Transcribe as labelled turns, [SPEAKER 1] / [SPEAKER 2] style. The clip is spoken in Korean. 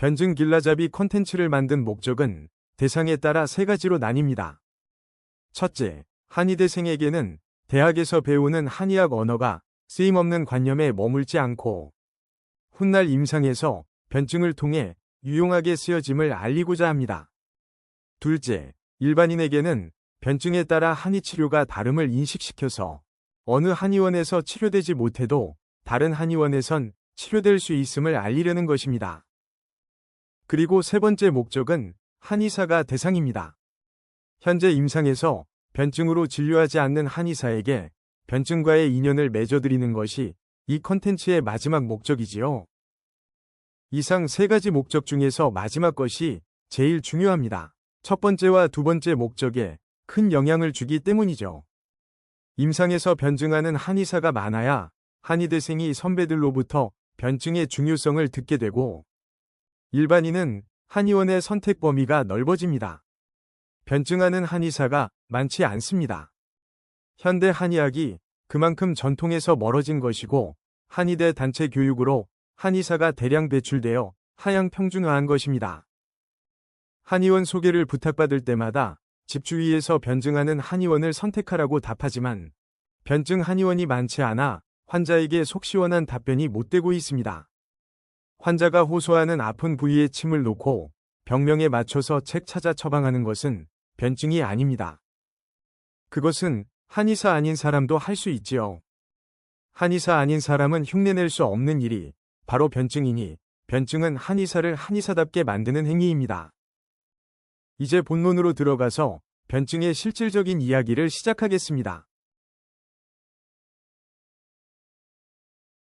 [SPEAKER 1] 변증 길라잡이 콘텐츠를 만든 목적은 대상에 따라 세 가지로 나뉩니다. 첫째, 한의대생에게는 대학에서 배우는 한의학 언어가 쓰임없는 관념에 머물지 않고 훗날 임상에서 변증을 통해 유용하게 쓰여짐을 알리고자 합니다. 둘째, 일반인에게는 변증에 따라 한의 치료가 다름을 인식시켜서 어느 한의원에서 치료되지 못해도 다른 한의원에선 치료될 수 있음을 알리려는 것입니다. 그리고 세 번째 목적은 한의사가 대상입니다. 현재 임상에서 변증으로 진료하지 않는 한의사에게 변증과의 인연을 맺어드리는 것이 이 컨텐츠의 마지막 목적이지요. 이상 세 가지 목적 중에서 마지막 것이 제일 중요합니다. 첫 번째와 두 번째 목적에 큰 영향을 주기 때문이죠. 임상에서 변증하는 한의사가 많아야 한의대생이 선배들로부터 변증의 중요성을 듣게 되고 일반인은 한의원의 선택 범위가 넓어집니다. 변증하는 한의사가 많지 않습니다. 현대 한의학이 그만큼 전통에서 멀어진 것이고 한의대 단체 교육으로 한의사가 대량 배출되어 하향 평준화한 것입니다. 한의원 소개를 부탁받을 때마다 집주위에서 변증하는 한의원을 선택하라고 답하지만 변증 한의원이 많지 않아 환자에게 속 시원한 답변이 못 되고 있습니다. 환자가 호소하는 아픈 부위에 침을 놓고 병명에 맞춰서 책 찾아 처방하는 것은 변증이 아닙니다. 그것은 한의사 아닌 사람도 할 수 있지요. 한의사 아닌 사람은 흉내낼 수 없는 일이 바로 변증이니 변증은 한의사를 한의사답게 만드는 행위입니다. 이제 본론으로 들어가서 변증의 실질적인 이야기를 시작하겠습니다.